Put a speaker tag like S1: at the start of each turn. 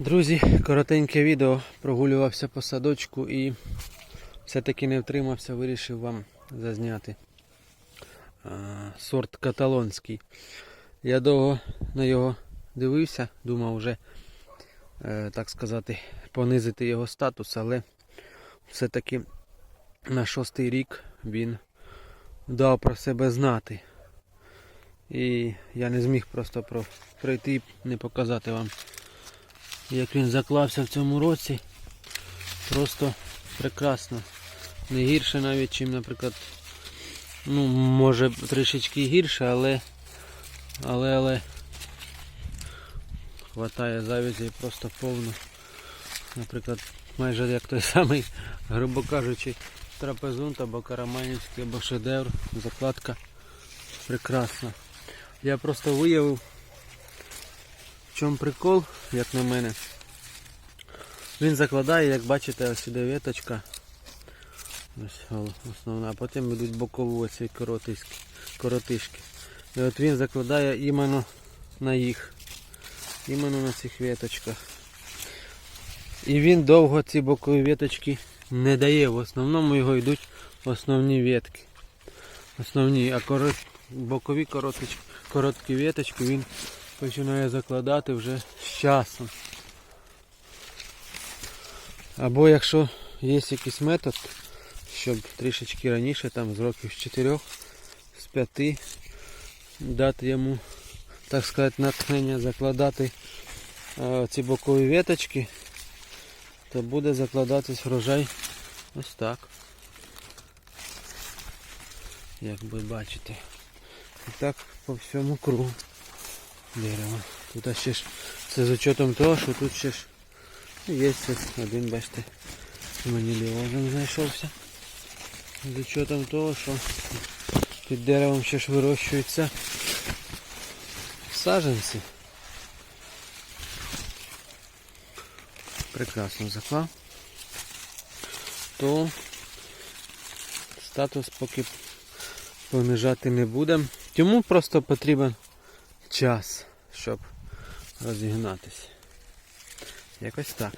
S1: Друзі, коротеньке відео. Прогулювався по садочку і все-таки не втримався, вирішив вам зазняти. А, сорт каталонський. Я довго на його дивився, думав вже, е, так сказати, понизити його статус, але все-таки на шостий рік він дав про себе знати. І я не зміг просто про, пройти і не показати вам як він заклався в цьому році. Просто прекрасно. Не гірше навіть, чим, наприклад, ну, може трішечки гірше, але але але хватає завязі просто повно. Наприклад, майже як той самий, грубо кажучи, трапезунт або караманівський, або шедевр, закладка прекрасна. Я просто виявив в чому прикол, як на мене. Він закладає, як бачите, ось сюди веточка. Ось основна, а потім йдуть бокові оці коротишки, коротишки. І от він закладає іменно на їх. Іменно на цих веточках. І він довго ці бокові веточки не дає. В основному його йдуть основні ветки. Основні, а корот, бокові короточки, короткі веточки він починає закладати вже з часом. Або якщо є якийсь метод, щоб трішечки раніше, там з років з 4, з 5, дати йому, так сказати, натхнення закладати е, ці бокові веточки, то буде закладатись врожай ось так. Як ви бачите. І так по всьому кругу дерева. Тут ще ж це з учетом того, що тут ще ж є один, бачите, маніліозом знайшовся. З учетом того, що під деревом ще ж вирощуються саджанці. Прекрасно заклав. То статус поки понижати не будемо. Йому просто потрібен час, щоб розігнатися. Якось так.